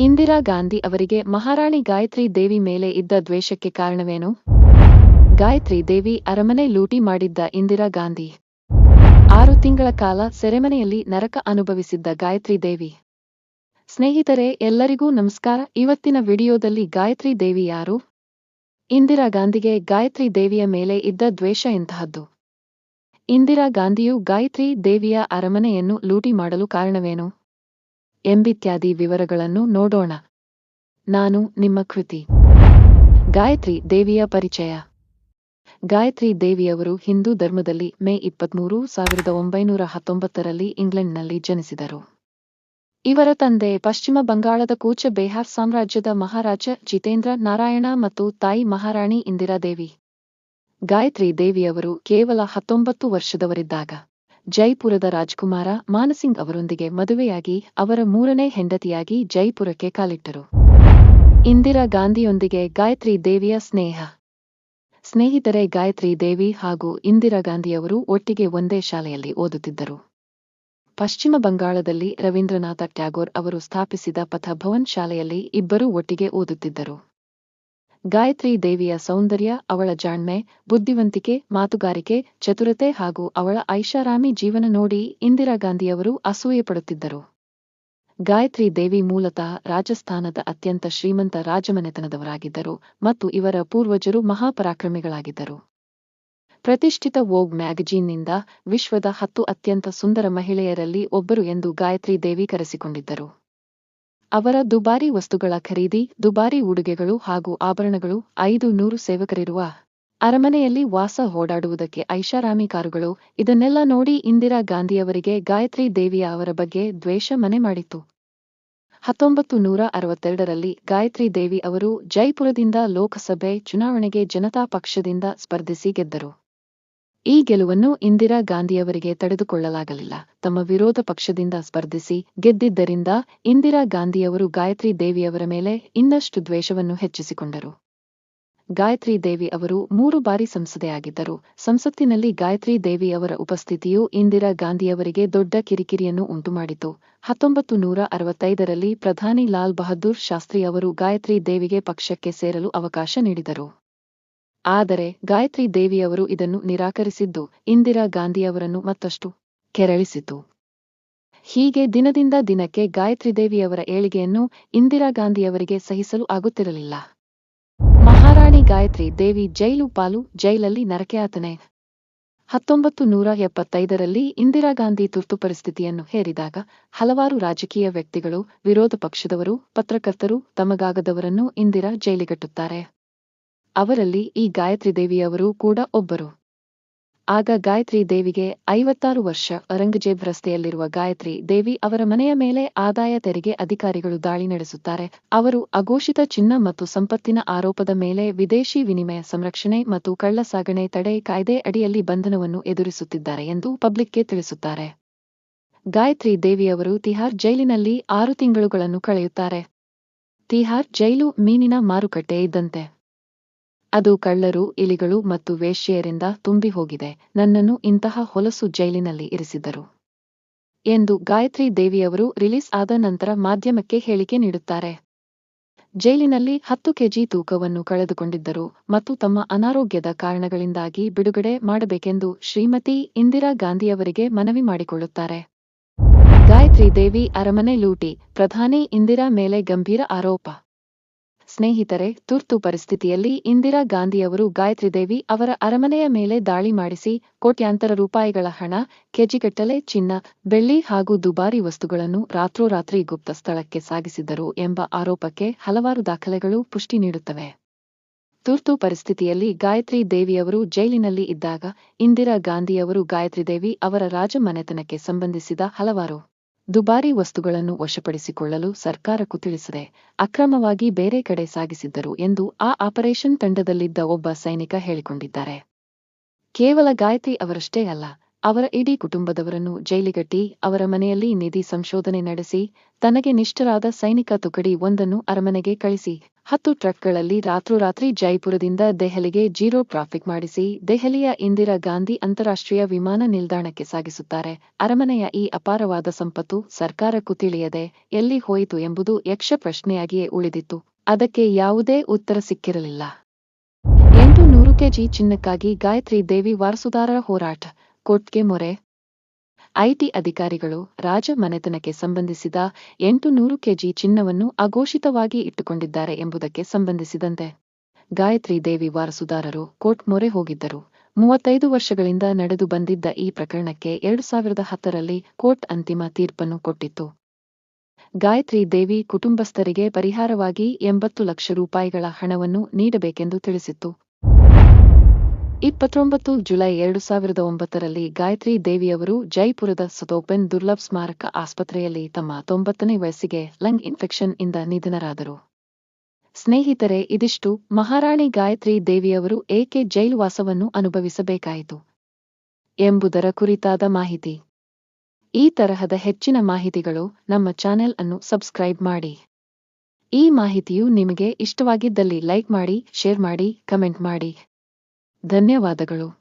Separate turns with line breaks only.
ಇಂದಿರಾ ಗಾಂಧಿ ಅವರಿಗೆ ಮಹಾರಾಣಿ ಗಾಯತ್ರಿ ದೇವಿ ಮೇಲೆ ಇದ್ದ ದ್ವೇಷಕ್ಕೆ ಕಾರಣವೇನು? ಗಾಯತ್ರಿ ದೇವಿ ಅರಮನೆ ಲೂಟಿ ಮಾಡಿದ್ದ ಇಂದಿರಾ ಗಾಂಧಿ. ಆರು ತಿಂಗಳ ಕಾಲ ಸೆರೆಮನೆಯಲ್ಲಿ ನರಕ ಅನುಭವಿಸಿದ್ದ ಗಾಯತ್ರಿ ದೇವಿ. ಸ್ನೇಹಿತರೆ, ಎಲ್ಲರಿಗೂ ನಮಸ್ಕಾರ. ಇವತ್ತಿನ ವಿಡಿಯೋದಲ್ಲಿ ಗಾಯತ್ರಿ ದೇವಿ ಯಾರು? ಇಂದಿರಾ ಗಾಂಧಿಗೆ ಗಾಯತ್ರಿ ದೇವಿಯ ಮೇಲೆ ಇದ್ದ ದ್ವೇಷ ಎಂತಹದ್ದು? ಇಂದಿರಾ ಗಾಂಧಿಯು ಗಾಯತ್ರಿ ದೇವಿಯ ಅರಮನೆಯನ್ನು ಲೂಟಿ ಮಾಡಲು ಕಾರಣವೇನು? ಎಂಬಿತ್ಯಾದಿ ವಿವರಗಳನ್ನು ನೋಡೋಣ. ನಾನು ನಿಮ್ಮ ಕೃತಿ. ಗಾಯತ್ರಿ ದೇವಿಯ ಪರಿಚಯ. ಗಾಯತ್ರಿ ದೇವಿಯವರು ಹಿಂದೂ ಧರ್ಮದಲ್ಲಿ ಮೇ ಇಪ್ಪತ್ಮೂರು, ಸಾವಿರದ ಒಂಬೈನೂರ ಹತ್ತೊಂಬತ್ತರಲ್ಲಿ ಇಂಗ್ಲೆಂಡ್ನಲ್ಲಿ ಜನಿಸಿದರು. ಇವರ ತಂದೆ ಪಶ್ಚಿಮ ಬಂಗಾಳದ ಕೂಚ ಬೇಹಾರ್ ಸಾಮ್ರಾಜ್ಯದ ಮಹಾರಾಜ ಜಿತೇಂದ್ರ ನಾರಾಯಣ ಮತ್ತು ತಾಯಿ ಮಹಾರಾಣಿ ಇಂದಿರಾದೇವಿ. ಗಾಯತ್ರಿ ದೇವಿಯವರು ಕೇವಲ ಹತ್ತೊಂಬತ್ತು ವರ್ಷದವರಿದ್ದಾಗ ಜೈಪುರದ ರಾಜ್ಕುಮಾರ ಮಾನಸಿಂಗ್ ಅವರೊಂದಿಗೆ ಮದುವೆಯಾಗಿ ಅವರ ಮೂರನೇ ಹೆಂಡತಿಯಾಗಿ ಜೈಪುರಕ್ಕೆ ಕಾಲಿಟ್ಟರು. ಇಂದಿರಾ ಗಾಂಧಿಯೊಂದಿಗೆ ಗಾಯತ್ರಿ ದೇವಿಯ ಸ್ನೇಹ. ಸ್ನೇಹಿತರೆ, ಗಾಯತ್ರಿ ದೇವಿ ಹಾಗೂ ಇಂದಿರಾ ಗಾಂಧಿಯವರು ಒಟ್ಟಿಗೆ ಒಂದೇ ಶಾಲೆಯಲ್ಲಿ ಓದುತ್ತಿದ್ದರು. ಪಶ್ಚಿಮ ಬಂಗಾಳದಲ್ಲಿ ರವೀಂದ್ರನಾಥ ಟ್ಯಾಗೋರ್ ಅವರು ಸ್ಥಾಪಿಸಿದ ಪಥಭವನ್ ಶಾಲೆಯಲ್ಲಿ ಇಬ್ಬರೂ ಒಟ್ಟಿಗೆ ಓದುತ್ತಿದ್ದರು. ಗಾಯತ್ರಿ ದೇವಿಯ ಸೌಂದರ್ಯ, ಅವಳ ಜಾಣ್ಮೆ, ಬುದ್ಧಿವಂತಿಕೆ, ಮಾತುಗಾರಿಕೆ, ಚತುರತೆ ಹಾಗೂ ಅವಳ ಐಷಾರಾಮಿ ಜೀವನ ನೋಡಿ ಇಂದಿರಾ ಗಾಂಧಿಯವರು ಅಸೂಯೆ ಪಡುತ್ತಿದ್ದರು. ಗಾಯತ್ರಿ ದೇವಿ ಮೂಲತಃ ರಾಜಸ್ಥಾನದ ಅತ್ಯಂತ ಶ್ರೀಮಂತ ರಾಜಮನೆತನದವರಾಗಿದ್ದರು ಮತ್ತು ಇವರ ಪೂರ್ವಜರು ಮಹಾಪರಾಕ್ರಮಿಗಳಾಗಿದ್ದರು. ಪ್ರತಿಷ್ಠಿತ ವೋಗ್ ಮ್ಯಾಗಜೀನ್ನಿಂದ ವಿಶ್ವದ ಹತ್ತು ಅತ್ಯಂತ ಸುಂದರ ಮಹಿಳೆಯರಲ್ಲಿ ಒಬ್ಬರು ಎಂದು ಗಾಯತ್ರಿ ದೇವಿ ಕರೆಸಿಕೊಂಡಿದ್ದರು. ಅವರ ದುಬಾರಿ ವಸ್ತುಗಳ ಖರೀದಿ, ದುಬಾರಿ ಉಡುಗೆಗಳು ಹಾಗೂ ಆಭರಣಗಳು ಐದು ನೂರು ಸೇವಕರಿರುವ ಅರಮನೆಯಲ್ಲಿ ವಾಸ ಓಡಾಡುವುದಕ್ಕೆ ಐಷಾರಾಮಿ ಕಾರುಗಳು, ಇದನ್ನೆಲ್ಲ ನೋಡಿ ಇಂದಿರಾ ಗಾಂಧಿಯವರಿಗೆ ಗಾಯತ್ರಿ ದೇವಿಯ ಅವರ ಬಗ್ಗೆ ದ್ವೇಷ ಮನೆ ಮಾಡಿತು ಹತ್ತೊಂಬತ್ತು ನೂರ ಅರವತ್ತೆರಡರಲ್ಲಿ ಗಾಯತ್ರಿ ದೇವಿ ಅವರು ಜೈಪುರದಿಂದ ಲೋಕಸಭೆ ಚುನಾವಣೆಗೆ ಜನತಾ ಪಕ್ಷದಿಂದ ಸ್ಪರ್ಧಿಸಿ ಗೆದ್ದರು. ಈ ಗೆಲುವನ್ನು ಇಂದಿರಾ ಗಾಂಧಿಯವರಿಗೆ ತಡೆದುಕೊಳ್ಳಲಾಗಲಿಲ್ಲ. ತಮ್ಮ ವಿರೋಧ ಪಕ್ಷದಿಂದ ಸ್ಪರ್ಧಿಸಿ ಗೆದ್ದಿದ್ದರಿಂದ ಇಂದಿರಾ ಗಾಂಧಿಯವರು ಗಾಯತ್ರಿ ದೇವಿಯವರ ಮೇಲೆ ಇನ್ನಷ್ಟು ದ್ವೇಷವನ್ನು ಹೆಚ್ಚಿಸಿಕೊಂಡರು. ಗಾಯತ್ರಿ ದೇವಿ ಅವರು ಮೂರು ಬಾರಿ ಸಂಸದೆಯಾಗಿದ್ದರು. ಸಂಸತ್ತಿನಲ್ಲಿ ಗಾಯತ್ರಿ ದೇವಿ ಅವರ ಉಪಸ್ಥಿತಿಯು ಇಂದಿರಾ ಗಾಂಧಿಯವರಿಗೆ ದೊಡ್ಡ ಕಿರಿಕಿರಿಯನ್ನು ಉಂಟುಮಾಡಿತು. ಹತ್ತೊಂಬತ್ತು ನೂರ ಅರವತ್ತೈದರಲ್ಲಿ ಪ್ರಧಾನಿ ಲಾಲ್ ಬಹದ್ದೂರ್ ಶಾಸ್ತ್ರಿ ಅವರು ಗಾಯತ್ರಿ ದೇವಿಗೆ ಪಕ್ಷಕ್ಕೆ ಸೇರಲು ಅವಕಾಶ ನೀಡಿದರು. ಆದರೆ ಗಾಯತ್ರಿ ದೇವಿಯವರು ಇದನ್ನು ನಿರಾಕರಿಸಿದ್ದು, ಇಂದಿರಾ ಗಾಂಧಿಯವರನ್ನು ಮತ್ತಷ್ಟು ಕೆರಳಿಸಿತು. ಹೀಗೆ ದಿನದಿಂದ ದಿನಕ್ಕೆ ಗಾಯತ್ರಿ ದೇವಿಯವರ ಏಳಿಗೆಯನ್ನು ಇಂದಿರಾ ಗಾಂಧಿಯವರಿಗೆ ಸಹಿಸಲು ಆಗುತ್ತಿರಲಿಲ್ಲ. ಮಹಾರಾಣಿ ಗಾಯತ್ರಿ ದೇವಿ ಜೈಲು ಪಾಲು ಜೈಲಲ್ಲಿ ನರಕೆಯಾತನೆ. ಹತ್ತೊಂಬತ್ತು ನೂರ ಎಪ್ಪತ್ತೈದರಲ್ಲಿ ಇಂದಿರಾ ಗಾಂಧಿ ತುರ್ತು ಪರಿಸ್ಥಿತಿಯನ್ನು ಹೇರಿದಾಗ ಹಲವಾರು ರಾಜಕೀಯ ವ್ಯಕ್ತಿಗಳು, ವಿರೋಧ ಪಕ್ಷದವರು, ಪತ್ರಕರ್ತರು ತಮಗಾಗದವರನ್ನು ಇಂದಿರಾ ಜೈಲಿಗಟ್ಟುತ್ತಾರೆ. ಅವರಲ್ಲಿ ಈ ಗಾಯತ್ರಿ ದೇವಿಯವರು ಕೂಡ ಒಬ್ಬರು. ಆಗ ಗಾಯತ್ರಿ ದೇವಿಗೆ ಐವತ್ತಾರು ವರ್ಷ ಔರಂಗಜೇಬ್ ರಸ್ತೆಯಲ್ಲಿರುವ ಗಾಯತ್ರಿ ದೇವಿ ಅವರ ಮನೆಯ ಮೇಲೆ ಆದಾಯ ತೆರಿಗೆ ಅಧಿಕಾರಿಗಳು ದಾಳಿ ನಡೆಸುತ್ತಾರೆ. ಅವರು ಅಘೋಷಿತ ಚಿನ್ನ ಮತ್ತು ಸಂಪತ್ತಿನ ಆರೋಪದ ಮೇಲೆ ವಿದೇಶಿ ವಿನಿಮಯ ಸಂರಕ್ಷಣೆ ಮತ್ತು ಕಳ್ಳ ಸಾಗಣೆ ತಡೆ ಕಾಯ್ದೆ ಅಡಿಯಲ್ಲಿ ಬಂಧನವನ್ನು ಎದುರಿಸುತ್ತಿದ್ದಾರೆ ಎಂದು ಪಬ್ಲಿಕ್ಗೆ ತಿಳಿಸುತ್ತಾರೆ. ಗಾಯತ್ರಿ ದೇವಿಯವರು ತಿಹಾರ್ ಜೈಲಿನಲ್ಲಿ ಆರು ತಿಂಗಳುಗಳನ್ನು ಕಳೆಯುತ್ತಾರೆ. ತಿಹಾರ್ ಜೈಲು ಮೀನಿನ ಮಾರುಕಟ್ಟೆ ಇದ್ದಂತೆ. ಅದು ಕಳ್ಳರು, ಇಲಿಗಳು ಮತ್ತು ವೇಶ್ಯೆಯರಿಂದ ತುಂಬಿ ಹೋಗಿದೆ ನನ್ನನ್ನು ಇಂತಹ ಹೊಲಸು ಜೈಲಿನಲ್ಲಿ ಇರಿಸಿದ್ದರು ಎಂದು ಗಾಯತ್ರಿ ದೇವಿಯವರು ರಿಲೀಸ್ ಆದ ನಂತರ ಮಾಧ್ಯಮಕ್ಕೆ ಹೇಳಿಕೆ ನೀಡುತ್ತಾರೆ. ಜೈಲಿನಲ್ಲಿ ಹತ್ತು ಕೆಜಿ ತೂಕವನ್ನು ಕಳೆದುಕೊಂಡಿದ್ದರು ಮತ್ತು ತಮ್ಮ ಅನಾರೋಗ್ಯದ ಕಾರಣಗಳಿಂದಾಗಿ ಬಿಡುಗಡೆ ಮಾಡಬೇಕೆಂದು ಶ್ರೀಮತಿ ಇಂದಿರಾ ಗಾಂಧಿಯವರಿಗೆ ಮನವಿ ಮಾಡಿಕೊಳ್ಳುತ್ತಾರೆ. ಗಾಯತ್ರಿ ದೇವಿ ಅರಮನೆ ಲೂಟಿ, ಪ್ರಧಾನಿ ಇಂದಿರಾ ಮೇಲೆ ಗಂಭೀರ ಆರೋಪ. ಸ್ನೇಹಿತರೆ, ತುರ್ತು ಪರಿಸ್ಥಿತಿಯಲ್ಲಿ ಇಂದಿರಾ ಗಾಂಧಿಯವರು ಗಾಯತ್ರಿದೇವಿ ಅವರ ಅರಮನೆಯ ಮೇಲೆ ದಾಳಿ ಮಾಡಿಸಿ, ಕೋಟ್ಯಾಂತರ ರೂಪಾಯಿಗಳ ಹಣ ಕೆಜಿಗಟ್ಟಲೆ ಚಿನ್ನ, ಬೆಳ್ಳಿ ಹಾಗೂ ದುಬಾರಿ ವಸ್ತುಗಳನ್ನು ರಾತ್ರೋರಾತ್ರಿ ಗುಪ್ತ ಸ್ಥಳಕ್ಕೆ ಸಾಗಿಸಿದ್ದರು ಎಂಬ ಆರೋಪಕ್ಕೆ ಹಲವಾರು ದಾಖಲೆಗಳು ಪುಷ್ಟಿ ನೀಡುತ್ತವೆ. ತುರ್ತು ಪರಿಸ್ಥಿತಿಯಲ್ಲಿ ಗಾಯತ್ರಿ ದೇವಿಯವರು ಜೈಲಿನಲ್ಲಿ ಇದ್ದಾಗ ಇಂದಿರಾ ಗಾಂಧಿಯವರು ಗಾಯತ್ರಿ ದೇವಿ ಅವರ ರಾಜಮನೆತನಕ್ಕೆ ಸಂಬಂಧಿಸಿದ ಹಲವಾರು ದುಬಾರಿ ವಸ್ತುಗಳನ್ನು ವಶಪಡಿಸಿಕೊಳ್ಳಲು ಸರ್ಕಾರಕ್ಕೂ ತಿಳಿಸದೆ ಅಕ್ರಮವಾಗಿ ಬೇರೆ ಕಡೆ ಸಾಗಿಸಿದ್ದರು ಎಂದು ಆ ಆಪರೇಷನ್ ತಂಡದಲ್ಲಿದ್ದ ಒಬ್ಬ ಸೈನಿಕ ಹೇಳಿಕೊಂಡಿದ್ದಾರೆ. ಕೇವಲ ಗಾಯತ್ರಿ ಅವರಷ್ಟೇ ಅಲ್ಲ ಅವರ ಇಡೀ ಕುಟುಂಬದವರನ್ನು ಜೈಲಿಗಟ್ಟಿ, ಅವರ ಮನೆಯಲ್ಲಿ ನಿಧಿ ಸಂಶೋಧನೆ ನಡೆಸಿ, ತನಗೆ ನಿಷ್ಠರಾದ ಸೈನಿಕ ತುಕಡಿ ಒಂದನ್ನು ಅರಮನೆಗೆ ಕಳಿಸಿ. ಹತ್ತು ಟ್ರಕ್ಗಳಲ್ಲಿ ರಾತ್ರೋರಾತ್ರಿ ಜೈಪುರದಿಂದ ದೆಹಲಿಗೆ ಜೀರೋ ಟ್ರಾಫಿಕ್ ಮಾಡಿಸಿ, ದೆಹಲಿಯ ಇಂದಿರಾ ಗಾಂಧಿ ಅಂತಾರಾಷ್ಟ್ರೀಯ ವಿಮಾನ ನಿಲ್ದಾಣಕ್ಕೆ ಸಾಗಿಸುತ್ತಾರೆ. ಅರಮನೆಯ ಈ ಅಪಾರವಾದ ಸಂಪತ್ತು ಸರ್ಕಾರಕ್ಕೂ ತಿಳಿಯದೆ ಎಲ್ಲಿ ಹೋಯಿತು ಎಂಬುದು ಯಕ್ಷ ಪ್ರಶ್ನೆಯಾಗಿಯೇ ಉಳಿದಿತ್ತು. ಅದಕ್ಕೆ ಯಾವುದೇ ಉತ್ತರ ಸಿಕ್ಕಿರಲಿಲ್ಲ. ಎಂಟು ನೂರು ಕೆಜಿ ಚಿನ್ನಕ್ಕಾಗಿ ಗಾಯತ್ರಿ ದೇವಿ ವಾರಸುದಾರರ ಹೋರಾಟ. ಕೋರ್ಟ್ಗೆ ಮೊರೆ. ಐಟಿ ಅಧಿಕಾರಿಗಳು ರಾಜ ಮನೆತನಕ್ಕೆ ಸಂಬಂಧಿಸಿದ ಎಂಟು ನೂರು ಕೆಜಿ ಚಿನ್ನವನ್ನು ಅಘೋಷಿತವಾಗಿ ಇಟ್ಟುಕೊಂಡಿದ್ದಾರೆ ಎಂಬುದಕ್ಕೆ ಸಂಬಂಧಿಸಿದಂತೆ. ಗಾಯತ್ರಿ ದೇವಿ ವಾರಸುದಾರರು ಕೋರ್ಟ್ ಮೊರೆ ಹೋಗಿದ್ದರು. ಮೂವತ್ತೈದು ವರ್ಷಗಳಿಂದ ನಡೆದು ಬಂದಿದ್ದ ಈ ಪ್ರಕರಣಕ್ಕೆ ಎರಡು ಸಾವಿರದ ಹತ್ತರಲ್ಲಿ ಕೋರ್ಟ್ ಅಂತಿಮ ತೀರ್ಪನ್ನು ಕೊಟ್ಟಿತ್ತು. ಗಾಯತ್ರಿ ದೇವಿ ಕುಟುಂಬಸ್ಥರಿಗೆ ಪರಿಹಾರವಾಗಿ ಎಂಬತ್ತು ಲಕ್ಷ ರೂಪಾಯಿಗಳ ಹಣವನ್ನು ನೀಡಬೇಕೆಂದು ತಿಳಿಸಿತ್ತು. ಇಪ್ಪತ್ತೊಂಬತ್ತು ಜುಲೈ ಎರಡು ಸಾವಿರದ ಒಂಬತ್ತರಲ್ಲಿ ಗಾಯತ್ರಿ ದೇವಿಯವರು ಜೈಪುರದ ಸತೋಪೆನ್ ದುರ್ಲಭ್ ಸ್ಮಾರಕ ಆಸ್ಪತ್ರೆಯಲ್ಲಿ ತಮ್ಮ ತೊಂಬತ್ತನೇ ವಯಸ್ಸಿಗೆ ಲಂಗ್ ಇನ್ಫೆಕ್ಷನ್ ಇಂದ ನಿಧನರಾದರು. ಸ್ನೇಹಿತರೆ, ಇದಿಷ್ಟು. ಮಹಾರಾಣಿ ಗಾಯತ್ರಿ ದೇವಿಯವರು ಏಕೆ ಜೈಲುವಾಸವನ್ನು ಅನುಭವಿಸಬೇಕಾಯಿತು? ಎಂಬುದರ ಕುರಿತಾದ ಮಾಹಿತಿ. ಈ ತರಹದ ಹೆಚ್ಚಿನ ಮಾಹಿತಿಗಳು ನಮ್ಮ ಚಾನೆಲ್ ಅನ್ನು ಸಬ್ಸ್ಕ್ರೈಬ್ ಮಾಡಿ. ಈ ಮಾಹಿತಿಯು ನಿಮಗೆ ಇಷ್ಟವಾಗಿದ್ದಲ್ಲಿ ಲೈಕ್ ಮಾಡಿ, ಶೇರ್ ಮಾಡಿ, ಕಮೆಂಟ್ ಮಾಡಿ. ಧನ್ಯವಾದಗಳು.